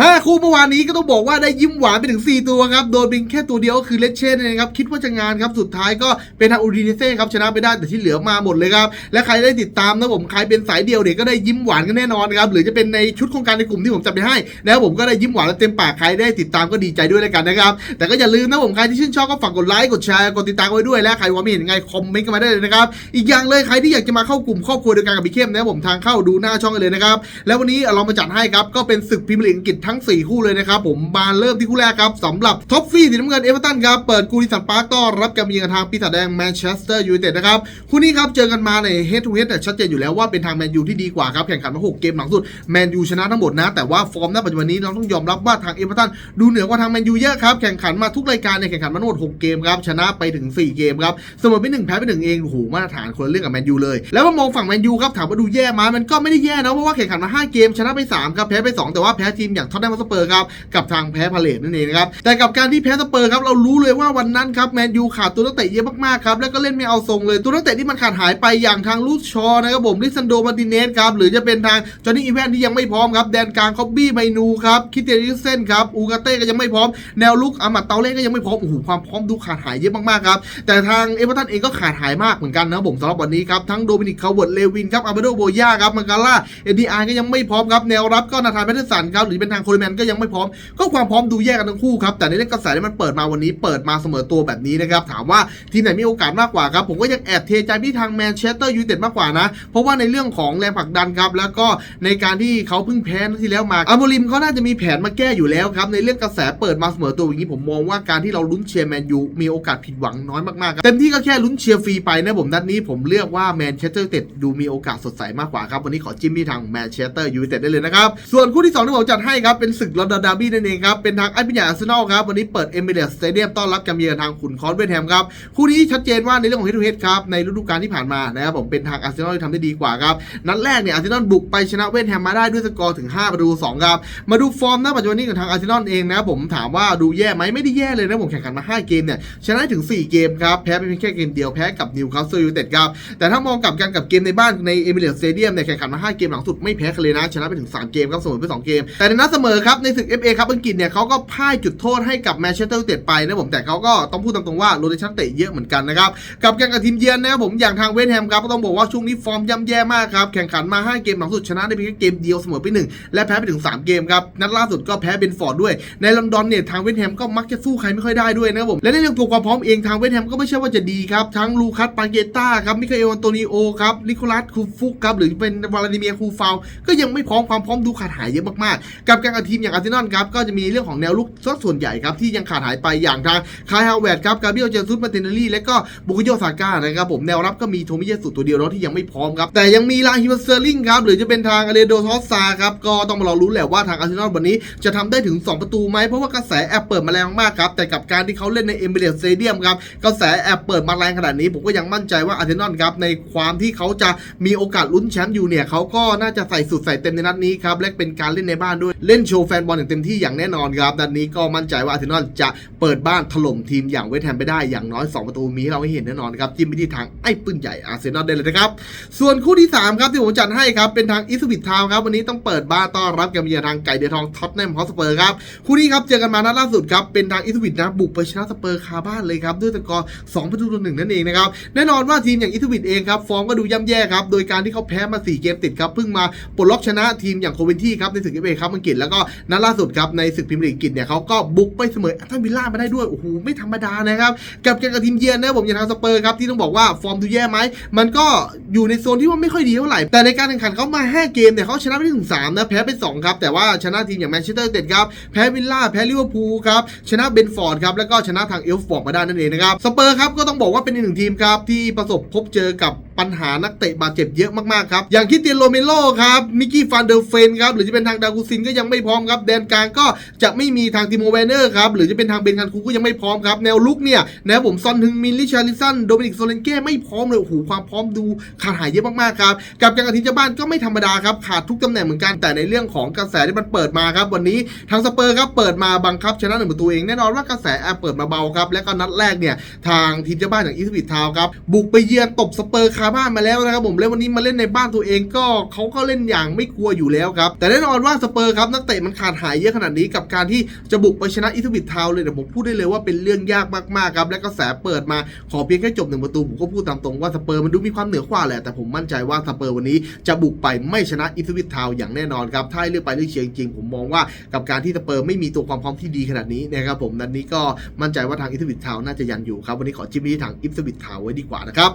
ห้าคู่เมื่อวานนี้ก็ต้องบอกว่าได้ยิ้มหวานไปถึง 4 ตัวครับ โดนเป็นแค่ตัวเดียวก็คือเลชเช่นนะครับ คิดว่าจะงานครับ สุดท้ายก็เป็นทางอูดิเนเซ่ครับ ชนะไปได้แต่ที่เหลือมาหมดเลยครับ และใครได้ติดตามนะผม ใครเป็นสายเดียวเด็กก็ได้ยิ้มหวานกันแน่นอนครับ หรือจะเป็นในชุดโครงการในกลุ่มที่ผมจัดไปให้นะครับผมก็ได้ยิ้มหวานและเต็มปาก ใครได้ติดตามก็ดีใจด้วยแล้วกันนะครับ แต่ก็อย่าลืมนะผมใครที่ชื่นชอบก็ฝากกดไลค์กดแชร์กดติดตามไว้ด้วย และใครว่าม่เห็นยังไงคอมเมนต์กันมาได้เลยนะครับ อีกอย่างเลยใครที่อยากจะมาเข้ากลุ่มครอบครัวเดียวกันกับพี่เข้มนะผมทางเข้าดูหน้าช่องกันเลยนะครับแล้ววันนี้เรามาจัดให้ครับก็เป็นศึกพรีเมียร์ลีกอังกฤษทั้ง 4 คู่เลยนะครับผมมาเริ่มที่คู่แรกครับสำหรับท็อปฟี่สีน้ำเงินเอเวอร์ตันครับเปิดกูดิสันปาร์กต้อนรับการมาเยือนกับทางปีศาจแดงแมนเชสเตอร์ยูไนเต็ดนะครับคู่นี้ครับเจอกันมาในเฮดทูเฮดแต่ชัดเจนอยู่แล้วว่าเป็นทางแมนยูที่ดีกว่าครับแข่งขันมา6เกมหลังสุดแมนยูชนะทั้งหมดนะ แต่ว่าฟอร์มณปัจจุบันนี้เราต้องยอมรับว่าทางเอเวอร์ตันดูเหนือกว่าทางแมนยูเยอะครับแข่งขันมาทุกรายการในแข่งขันมาทั้งหมด6เกมครับชนะไปถึง 4 เกมครับเสมอไปหนึ่งแพ้ไปหนึ่งเองโอ้โหมาตรฐานคนเรื่องกับแมนยูเลย แล้วมามองฝั่งแมนยูครับถามว่าดูแย่ไหมมันก็ไม่ได้แย่นะเพราะว่าแข่งขันมาห้าเกมชนะไปสามครับแพ้ไปสองแต่ว่าแพ้ทีมอย่างท็อตแนมสเปอร์ครับกับทางแพ้พาเลตนั่นเองนะครับแต่กับการที่แพ้สเปอร์ครับเรารู้เลยว่าวันนั้นครับแมนยูขาดตัวนักเตะเยอะมากๆครับแล้วก็เล่นไม่เอาทรงเลยตัวนักเตะที่มันขาดหายไปอย่างทางลูชอนะครับผมลิซันโดมาร์ติเนสครับหรือจะเป็นทางจอห์นนี่อีแวนที่ยังไม่พร้อมครับแดนกลางคอบบี้ไมนูครับคิเตริเซนครับอูกาเต้ก็ยังไม่พร้อมแนวลุกอามัดเตาเล่ก็ยังไม่พร้อมโอ้โหความพร้อมดูขาดหายเยอะมากๆครับแต่ทางเอเวอร์ตันเองก็ขาดหายมากเหมือนกันนะครับผมสำหรับวันนี้ครับทั้งโดมินิกคาร์เวิร์ดเลวินครับอาร์เบโดโบย่าครับมังกาล่าเอ็ดดีอาร์ก็ยังไม่พร้อมครับแนวรับก็นาธานแพทเทอร์สันครับหรือเป็นทางโคลิแมนก็ยังไม่พร้อม ก็ความพร้อมดูแยกกันทั้งคู่ครับแต่ในเรื่องกระแสที่มันเปิดมาวันนี้เปิดมาเสมอตัวแบบนี้นะครับถามว่าทีมไหนมีโอกาสมากกว่าครับผมก็ยังแอบเทใจที่ทางแมนเชสเตอร์ยูไนเต็ดมากกว่านะ เพราะว่าในเรื่องของแรงผลักดันครับแล้วก็ในการที่เขาเพิ่งแพ้นัดที่แล้วมาอาโมริมเขาน่าจะมีแผนมาแก้อยู่แล้วครับในเรื่องกระแสเปิดมาเสมอตัวอย่างนี้ผมมองว่าการที่เราลุ้นเชียร์แมนยูมีโอกาสผิดหวังน้อยมากๆครับเต็มที่ก็แค่ลุ้นเชียร์ฟรีไปนะผมนัดนี้ผมเลือกว่าแมนเชสเตอร์ยูไนเต็ดดูมีโอกาสสดใสมากกว่าครับวันนี้ขอจิ้มที่ทางแมนเชสเตอร์ยูไนเต็ดได้เลยนะครับส่วนคู่ที่สองที่ผมจัดให้ครับเป็นศึกลอนดอนดาร์บี้นั่นเองครับ เป็นทางไอ้พิญญาอาร์เซนอลครับ วันนี้เปิดเอมิเรตสเตเดียมต้อนรับการเยือนทางขุนคอนเวสต์แฮมครับ คู่นี้ชัดเจนว่าในเรื่องของเฮดทูเฮดครับ ในฤดูกาลที่ผ่านมานะครับผมเป็นทางอาร์เซนอลที่ทำได้ดีกว่าครับ นัดแรกเนี่ยอาร์เซนอลบุกไปชนะเวสต์แฮมมาได้ด้วยสกอร์ถึง5ประตู2ครับ มาดูฟอร์มณปัจจุบันนี้ของทางอาร์เซนอลเองนะครับผมถามว่าดูแย่ไหมไม่ได้แย่เลยนะผมแข่งขันมา 5 เกมเนี่ยชนะถึง 4 เกมครับแพ้ไปเพียงแค่เกมเดียวแพ้กับนิวคาสเซิลยูไนเต็ดครับแต่ถ้ามองกลับกันกับเกมในบ้านในเอมิเรตสเตเดียมเนี่ยแข่งขันมา 5 เกมหลังสุดไม่แพ้กันเลยนะชนะไปถึง 3 เกมครับเสมอไป 2 เกม แต่ในนัดเสมอครับในศึก FA ครับอังกฤษเนี่ยเขาก็พ่ายจุดโทษให้กับแมนเชสเตอร์ยูไนเต็ดไปนะผมแต่เขาก็ต้องพูดตรงๆว่าโรเตชันเตะเยอะเหมือนกันนะครับกับการกับทีมเยือนนะครับผมอย่างทางเวสต์แฮมครับก็ต้องบอกว่าช่วงนี้ฟอร์มย่ำแย่มากครับแข่งขันมา 5 เกมหลังสุดชนะได้เพียงแค่เกมเดียวเสมอไป1และแพ้ไปถึง 3 เกมครับนัดล่าสุดก็แพ้เบนฟอร์ดด้วยในลอนดอนเนี่ยทางเวสต์แฮมก็มักจะสู้ใครไม่ค่อยได้ด้วยนะครับผมและในเรื่องตัวความพร้อมเองทางเวสต์แฮมก็ไม่ใช่ว่าจะดีครับทั้งลูคัสปาเกต้าครับมิคาเอลอันโตนิโอครับนิโคลัสคูฟุกครับหรือเป็นวลาดิเมียร์คูฟาวก็ยังไม่พร้อมความพร้อมดูขาดหายเยอะมากๆกับการกับทีมอย่างอาร์เซนอลครับก็จะมีเรื่องของแนวลุกซะส่วนใหญ่ครับที่ยังขาดหายไปอย่างทางคายฮาวเวิร์ดครับกาเบรียลเจซุสมาร์ตินเนลี่และก็บุกโยซาก้านะครับผมแนวรับก็มีโทมิเยสุตัวเดียวแล้วที่ยังไม่พร้อมครับแต่ยังมีลาฮิมเซอร์ลิงครับหรือจะเป็นทางอเลโดทอสซาครับก็ต้องมารอรู้แหละว่าทางอาร์เซนอลวันนี้จะทำได้ถึง 2 ประตูไหมเพราะว่ากระแสแอบเปิดมาแรงมากครับแต่กับการที่เขาเล่นในเอมิเรตสเตเดียมครับกระแสแอบเปิดมาแรงขนาดนี้ผมก็ยังมั่นใจว่าอาร์เซนอลครับในความที่เขาจะมีโอกาสลุ้นแชมป์อยู่เนี่ยเขาก็น่าจะใส่สุดใส่เต็มในนัดนี้ครับและเป็นการเล่นในบ้านด้วยเล่นโชว์แฟนบอลอย่างเต็มที่อย่างแน่นอนครับนัดนี้ก็มั่นใจว่าอาร์เซนอลจะเปิดบ้านถล่มทีมอย่างเวสต์แฮมไปได้อย่างน้อย 2 ประตูมีให้เราให้เห็นแน่นอนครับจิ้มไปที่ทางไอ้ปืนใหญ่อาร์เซนอลได้เลยนะครับส่วนคู่ที่ 3 ครับที่ผมจัดให้ครับเป็นทางอิสบิททาวครับวันนี้ต้องเปิดบ้านต้อนรับการเยือนทางไก่เดือดทองท็อตแนมฮอสเปอร์ครับคู่นี้ครับเจอกันมานัดล่าสุดครับเป็นทางอิสบิทนะบุกไปชนะสเปอร์คาบ้านเลยครับด้วยสกอร์2ประตูต่อหนึ่งนั่นเองนะครับแน่นอนว่าทีมอย่างอิสบิทเองครับฟอร์มก็ดูย่ำแย่ครับโดยการที่เขาแพ้มา 4 เกมติดครับเพิ่งมาปลดล็อกชนะทีมอย่างโคเวนที่ครับในศึกเอฟเอครับอังกฤษแล้วก็นัดล่าสุดครับในศึกพรีเมียร์ลีกอังกฤษเนี่ยเขาก็บุกไปเสมอแอตตันวิลล่ามาได้ด้วยโอ้โหไม่ธรรมดานะครับกับเกมกับทีมเยือนนะผมอย่างทางสเปอร์ครับที่ต้องบอกว่าฟอร์มดูแย่ไหมมันก็อยู่ในโซนที่ว่าไม่ค่อยดีเท่าไหร่แต่ในการแข่งขันเขามา 5 เกมเนี่ยเขาชนะไปถึง3นะแพ้ไป2ครับแต่ว่าชนะทีมอย่างแมนเชสเตอร์ยูไนเต็ดครับแพ้วิลล่าแพ้ลิเวอร์พูลครับชนะเบนฟอร์ดครับแล้วก็ชนะทางเอลฟอร์ดมาได้นั่นเองนะครับสเปอร์ครับก็ต้องบอกว่าเป็นอีกหนึ่งทีมครับที่ประสบพบเจอกับ ปัญหานักเตะบาดเจ็บเยอะมากๆครับ อย่างคิเตียนโรเมโลครับมิกกี้ฟานเดอร์เฟนครับหรือจะเป็นทางดากูซินก็ยังไม่พร้อมครับแดนกลางก็จะไม่มีทางติโมเวนเนอร์ครับหรือจะเป็นทางเบนคันคูก็ยังไม่พร้อมครับแนวลุกเนี่ยนะผมซอนฮึงมินลิชาริสันโดมินิกโซเลนเก้ไม่พร้อมเลยโอ้โหความพร้อมดูขาดหายเยอะมากๆครับกับการกระทิงเจ้าบ้านก็ไม่ธรรมดาครับขาดทุกตำแหน่งเหมือนกันแต่ในเรื่องของกระแสที่มันเปิดมาครับวันนี้ทางสเปอร์ครับเปิดมาบังคับชนะหนึ่งประตูเองแน่นอนว่ากระแสแอบเปิดมาเบาครับและก็นัดแรกเนี่ยทางทีมเจ้าบ้านอย่างอีสบิททาวครับบุกไปเยือนตบสเปอร์คาาบ้านมาแล้วนะครับผมแล้ววันนี้มาเล่นในบ้านตัวเองก็เขาก็เล่นอย่างไม่กลัวอยู่แล้วครับแต่แน่นอนว่าสเปอร์ครับนักเตะมันขาดหายเยอะขนาดนี้กับการที่จะบุกไปชนะอิทวิตทาวเลยเนี่ยผมพูดได้เลยว่าเป็นเรื่องยากมากๆครับและกระแสเปิดมาขอเพียงแค่จบหนึ่งประตูผมก็พูดตามตรงว่าสเปอร์มันดูมีความเหนือกว่าแหละแต่ผมมั่นใจว่าสเปอร์วันนี้จะบุกไปไม่ชนะอิทวิตทาวอย่างแน่นอนครับถ้าเลือกไปเลือกเชียร์จริงผมมองว่ากับการที่สเปอร์ไม่มีตัวความพร้อมที่ดีขนาดนี้นะครับผมนันนี้ก็มั่นใจว่าทางอิทวิตทาวน่าจะยันอยู่ครับวันนี้ขอจิ้มที่ทางอิทวิตทาวไว้ดีกว่านะครับ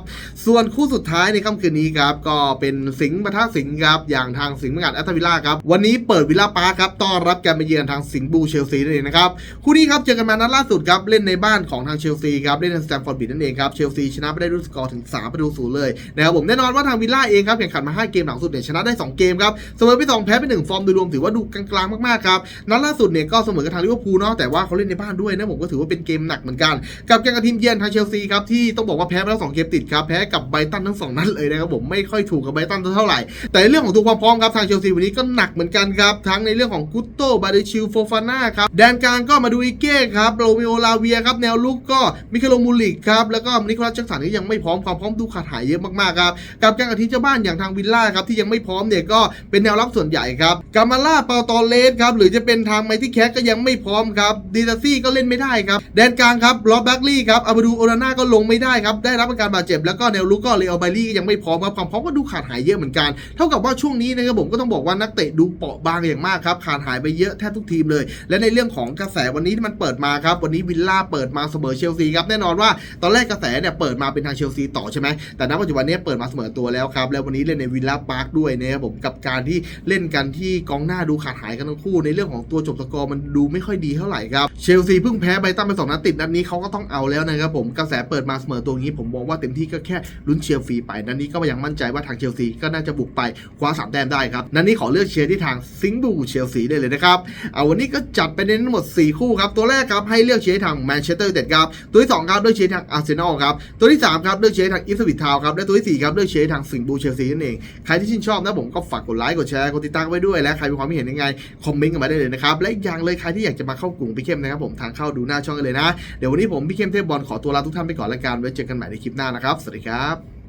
ส่วนคู่สุดท้ายในค่ำคืนนี้ครับก็เป็นสิงห์ปะทะสิงห์ครับอย่างทางสิงห์มงาดแอตวิลล่าครับวันนี้เปิดวิลล่าปาร์ครับต้อนรับการไปเยือนทางสิงห์บูเชลซีนั่นเองนะครับคู่นี้ครับเจอกันมานัดล่าสุดครับเล่นในบ้านของทางเชลซีครับเล่นในสแตมฟอร์ดบริดนั่นเองครับเชลซีชนะไปได้ด้วยสกอร์ถึง3ประตูศูนย์เลยนะครับผมแน่นอนว่าทางวิลล่าเองครับแข่งขันมา 5 เกมหลังสุดเนี่ยชนะได้ 2 เกมครับเสมอไป2แพ้ไป1ฟอร์มโดยรวมถือว่าดูกลางๆมากๆครับนัดล่าสุดเนี่ยก็เสมอกับทางลิเวอร์พูลเนาะแต่ว่าเขาเล่นในบ้านด้วยนะผมก็ถือว่าเป็นเกมหนักเหมือนกัน กับการกระทีมเยือนทางเชลซีครับที่ต้องบอกว่าแพ้ไปแล้วสองเกมติดครับแพ้กับไบตันทั้งสองนัดเลยนะครับผมไม่ค่อยถูกกับไบตันเท่าไหร่ แต่ในเรื่องของตัวความพร้อมครับทางเชลซีวันนี้ก็หนักเหมือนกันครับ ทั้งในเรื่องของกุตโตบาเดชิลโฟฟาน่าครับแดนกลางก็มาดูอิเก้ครับโรมิโอลาเวียครับแนวลุกก็มิเคโลมูลิกครับแล้วก็นิโคลัสจ็คสันที่ยังไม่พร้อมความพร้อมดูขาดหายเยอะมากๆครับกับการกระทีมเจ้าบ้านอย่างทางวิลล่าครับที่ยังไม่พร้อมเนี่ยก็เป็นแนวรับส่วนใหญ่ครับกามาล่าเปาตอเลสครับหรือจะเป็นทางไมที่แคกก็ยังไม่พร้อมครับดีตาซี่ก็เล่นไม่ได้ครับแดนกลางครับลอฟแบ็กลี่ครับอาบดูโอนาน่าก็ลงไม่ได้ครับได้รับอาการบาดเจ็บแล้วก็แนวลุกก็เลโอบลี่ยังไม่พร้อมครับความพร้อมก็ดูขาดหายเยอะเหมือนกัน เท่ากับว่าช่วงนี้นะครับผมก็ต้องบอกว่านักเตะดูเปราะบางอย่างมากครับขาดหายไปเยอะแทบทุกทีมเลย และในเรื่องของกระแสวันนี้ที่มันเปิดมาครับวันนี้วิลล่าเปิดมาเสมอเชลซีครับแน่นอนว่าตอนแรกกระแสเนี่ยเปิดมาเป็นทางเชลซีต่อใช่ไหมแต่ณปัจจุบันนี้เปิดมาเสมอตัวแล้วครับแล้ววันนี้เล่นในวิลล่าพาร์คด้วยนะครับผมกับการที่เล่นกันที่กองหน้าดูขาดหายกันทั้งคู่ ในเรื่องของตัวจบสกอร์มันดูไม่ค่อยดีเท่าไหร่ครับเชลซีเพิ่งแพ้ไบรตันไปสองนัดติดนัดนี้เขาก็ต้องเอาแล้วนะครับผมกระแสเปิดมาเสมอตัวนี้ผมมองว่าเต็มที่ก็แค่ลุ้นเชียร์ฟรีไป นัดนี้ก็ยังมั่นใจว่าทางเชลซีก็น่าจะบุกไปคว้าสามแต้มได้ครับนัดนี้ขอเลือกเชียร์ที่ทางซิงบูเชลซีได้เลยนะครับเอาวันนี้ก็จัดไปในทั้งหมด 4 คู่ครับตัวแรกครับให้เลือกเชียร์ทางแมนเชสเตอร์เต็ดครับตัวที่สองครับเลือกเชียร์ทางอาร์เซนอลครับตัวที่สามครับเลือกเชียร์ทางอิสวิตทาวครับและตัวที่สี่ครับเลือกเชียร์ทางสิงห์บูเชลซีนั่นเองใครที่ชื่นชอบนะผมก็ฝากกดไลค์กดแชร์กดติดตามไว้ด้วยและใครมีความเห็นยังไงคอมเมนต์กันมาได้เลยนะครับและอีกอย่างเลยใครที่อยากจะมาเข้ากลุ่มพี่เข้มนะครับผมทางเข้าดูหน้าช่องกันเลยนะ เดี๋ยววันนี้ผมพี่เข้มเทพบอลขอตัวลาทุกท่านไปก่อนละกันไว้เจอกันใหม่ในคลิปหน้านะครับสวัสดีครับ